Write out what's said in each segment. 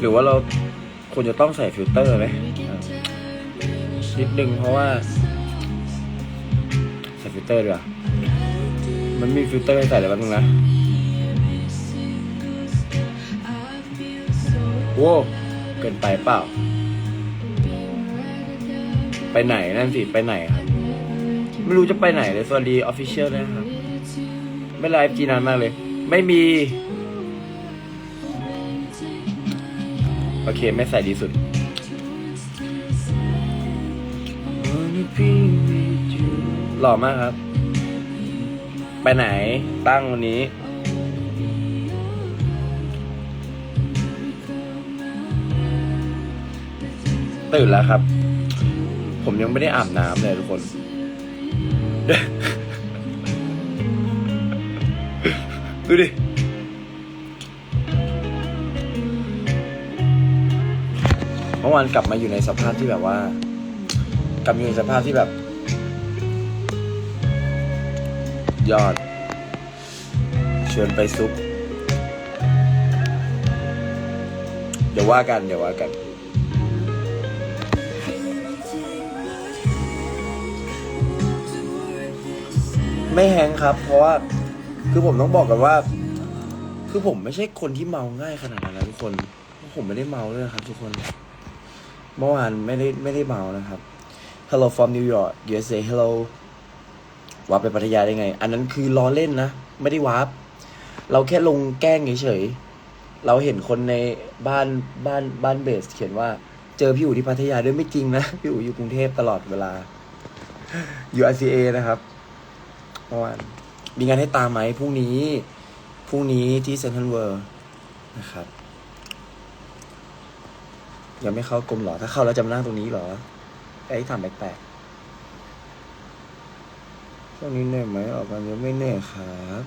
หรือว่าเราควรจะต้องใส่ฟิลเตอร์ไหมนิดนึงเพราะว่า ใส่ฟิลเตอร์ดีกว่ามันมีฟิลเตอร์ให้ใส่อะไรบ้างนะโว้เกินไปเปล่า ไปไหนนั่นสิ ไปไหนครับ ไม่รู้จะไปไหนเลย สวัสดีออฟฟิเชียลนะครับ ไม่ไลฟ์จีนานมากเลย ไม่มี อเคไม่ใส่ดีสุด หล่อมากครับ ไปไหนตั้งวันนี้ตื่นแล้วครับ ผมยังไม่ได้อาบน้ำเลยทุกคน ดูดิ มื่อวานกลับมาอยู่ในสภาพที่แบบว่า กลับมาอยู่ในสภาพที่แบบ ยอดชวนไปซุป เดี๋ยวว่ากันเดี๋ยวว่ากัน ไม่แฮงครับ เพราะว่าคือผมต้องบอกกันว่า คือผมไม่ใช่คนที่เมาง่ายขนาดนั้นนะทุกคน ผมไม่ได้เมาเลยนะครับทุกคน เมื่อวานไม่ได้ไม่ได้เมานะครับ Hello from New York USA Hello วาร์ปไปพัทยาได้ไง อันนั้นคือล้อเล่นนะ ไม่ได้วาร์ปเราแค่ลงแกล้งเฉยๆเราเห็นคนในบ้านบ้านบ้านเบส เขียนว่าเจอพี่อู๋ที่พัทยาด้วยไม่จริงนะ พี่อู๋อยู่กรุงเทพตลอดเวลาอยู่ RCA นะครับเมื่อวานมีงานให้ตามไหมพรุ่งนี้พรุ่งนี้ที่เซนทรัลเวิร์นะครับ ยังไม่เข้ากรมเหรอ ถ้าเข้าแล้วจะมานั่งตรงนี้เหรอ ไอ้ถามแปลกๆช่วงนี้เหนื่อยไหมออกมาเยอะไม่เหนื่อยครับ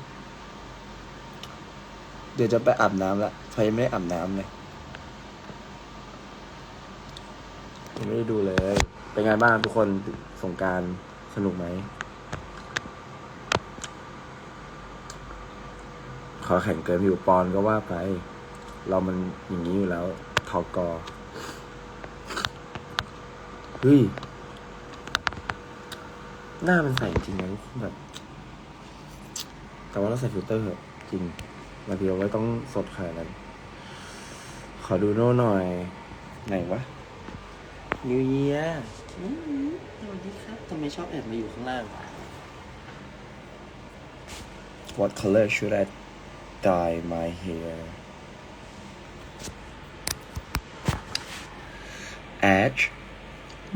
เดี๋ยวจะไปอาบน้ำละพอยังไม่ได้อาบน้ำเลยยังไม่ได้ดูเลย เป็นไงบ้างทุกคนสงการสนุกไหม ขอแข่งเกินอยู่ปอนก็ว่าไป เรามันอย่างนี้อยู่แล้วทอกอ เฮ้ย หน้ามันใสจริงนะแบบ แต่ว่าเราใส่ฟิลเตอร์เหอะจริงบางทีเราไม่ต้องสดขนาดนั้น ขอดูโน่หน่อย ไหนวะ New Year อืมสวัสดีครับทำไมชอบแอบมาอยู่ข้างล่าง What color should I dye my hair Ash โ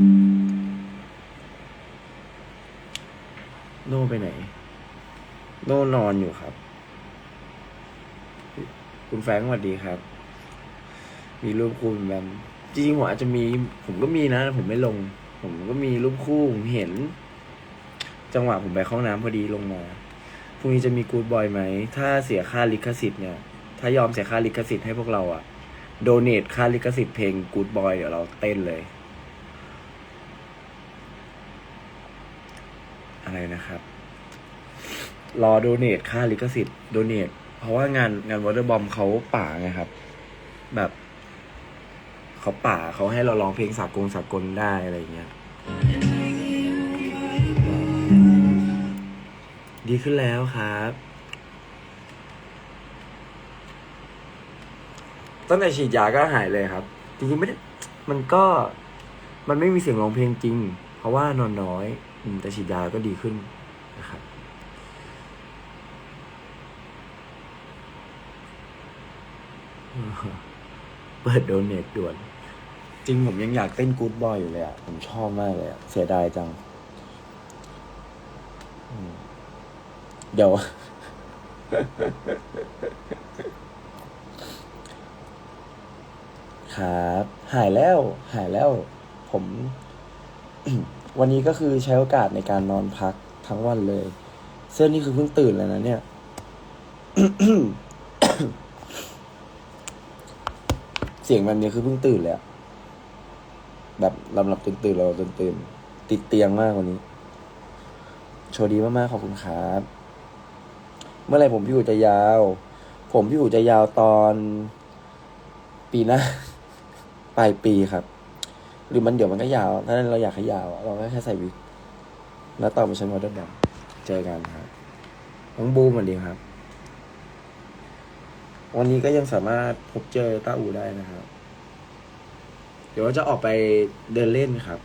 น่ไปไหน โน่นอนอยู่ครับ คุณแฟงสวัสดีครับ มีรูปคู่เป็นแบมจริงๆผมอาจจะมี ผมก็มีนะผมไม่ลง ผมก็มีรูปคู่ผมเห็น จังหวะผมไปเข้าห้องน้ำพอดีลงมาพรุ่งนี้จะมีกูดบอยไหม ถ้าเสียค่าลิขสิทธิ์เนี่ย ถ้ายอมเสียค่าลิขสิทธิ์ให้พวกเราอะโดเนทค่าลิขสิทธิ์เพลงกูดบอยเดี๋ยวเราเต้นเลย อะไรนะครับ รอโดเนทค่าลิขสิทธิ์โดเนทเพราะว่างานงานวอเตอร์บอมเขาป่าไงครับ แบบเขาป่าเขาให้เราร้องเพลงสากลสากลได้อะไรอย่างเงี้ย ดีขึ้นแล้วครับ ตั้งแต่ฉีดยาก็หายเลยครับ จริงๆไม่ได้มันก็มันไม่มีเสียงร้องเพลงจริง เพราะว่านอนน้อย แต่ฉีดยาก็ดีขึ้นนะครับเปิดโดเนทด่วน จริงผมยังอยากเต้นกู๊ดบอยอยู่เลยอะ ผมชอบมากเลยอะ เสียดายจัง เดี๋ยว ครับ หายแล้ว หายแล้ว ผม วันนี้ก็คือใช้โอกาสในการนอนพักทั้งวันเลย เสื้อนี่คือเพิ่งตื่นแล้วนะเนี่ย เสียงแบบนี้คือเพิ่งตื่นเลยอะแบบลำหลับตื่นตื่นเราตื่นตื่นติดเตียงมากกว่านี้ โชว์ดีมากๆขอบคุณครับเมื่อไรผมพี่อู๋จะยาว ผมพี่อู๋จะยาวตอน ปีหน้าปลายปีครับ หรือมันเดี๋ยวมันก็ยาวถ้าเราอยากให้ยาวเราก็แค่ใส่วิกแล้วต่อไปใช้มอเตอร์ดำเจอกันครับน้องบูมสวัสดีครับ วันนี้ก็ยังสามารถพบเจอต้าอูได้นะครับ เดี๋ยวจะออกไปเดินเล่นครับ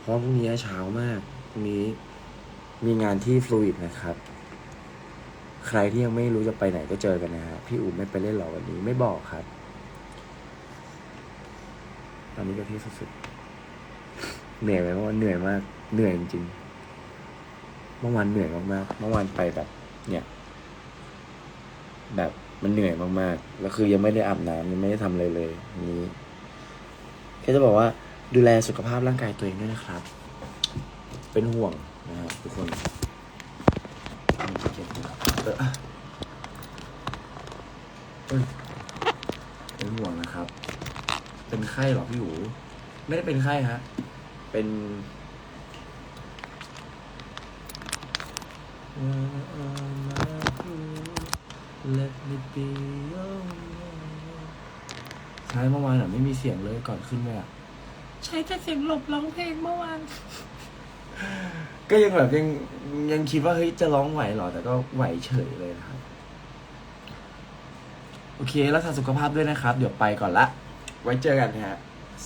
เพราะพรุ่งนี้เช้ามากพรุ่งนี้มีงานที่ฟลูอิดนะครับ ใครที่ยังไม่รู้จะไปไหนก็เจอกันนะฮะพี่อู๋ไม่ไปเล่นหรอวันนี้ไม่บอกครับ ตอนนี้ก็ที่สุดๆ เหนื่อยไหมเมื่อวานเหนื่อยมาก เหนื่อยจริงๆ เมื่อวานเหนื่อยมากๆ เมื่อวานไปแบบ เนี่ย แบบมันเหนื่อยมากๆ แล้วคือยังไม่ได้อาบน้ำยังไม่ได้ทำอะไรเลยนี้แค่จะบอกว่าดูแลสุขภาพร่างกายตัวเองด้วยนะครับ เป็นห่วงนะครับทุกคนเออเอ้ยเป็นห่วงนะครับ เป็นไข้เหรอพี่หูไม่ได้เป็นไข้ฮะ เป็น Let me be your man ใช่เมื่อวานอะไม่มีเสียงเลยก่อนขึ้นเลยอะใช้แต่เสียงหลบร้องเพลงเมื่อวาน ก็ยังแบบยังยังคิดว่าเฮ้ยจะร้องไหวเหรอ แต่ก็ไหวเฉยเลยนะครับ โอเค รักษาสุขภาพด้วยนะครับ เดี๋ยวไปก่อนละไว้เจอกันนะฮะ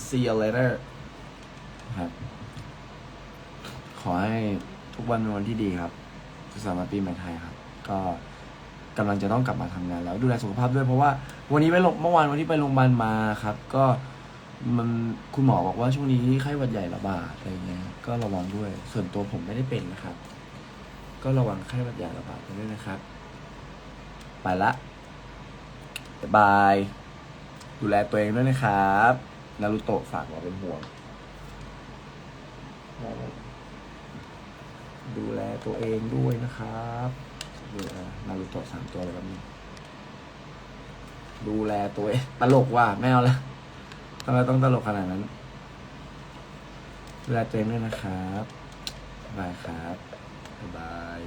see you later ครับ ขอให้ทุกวันเป็นวันที่ดีครับสุขสันต์วันปีใหม่ไทยครับ ก็กำลังจะต้องกลับมาทำงานแล้วดูแลสุขภาพด้วยเพราะว่า วันนี้ไปโรงเมื่อวานวันที่ไปโรงพยาบาลมาครับ ก็มันคุณหมอบอกว่าช่วงนี้ไข้หวัดใหญ่ระบาดอะไรเงี้ยก็ระวังด้วย ส่วนตัวผมไม่ได้เป็นนะครับ ก็ระวังไข้หวัดใหญ่ระบาดกันด้วยนะครับ ไปละบ๊ายบาย ดูแลตัวเองด้วยนะครับนารุโตะฝากบอกเป็นห่วง ดูแลตัวเองด้วยนะครับดูแลนารูโตะสามตัวเลยครับนี่ดูแลตัวเองตลกว่ะไม่เอาละทำไมต้องตลกขนาดนั้น ดูแลตัวเองด้วยนะครับบายครับบ๊าย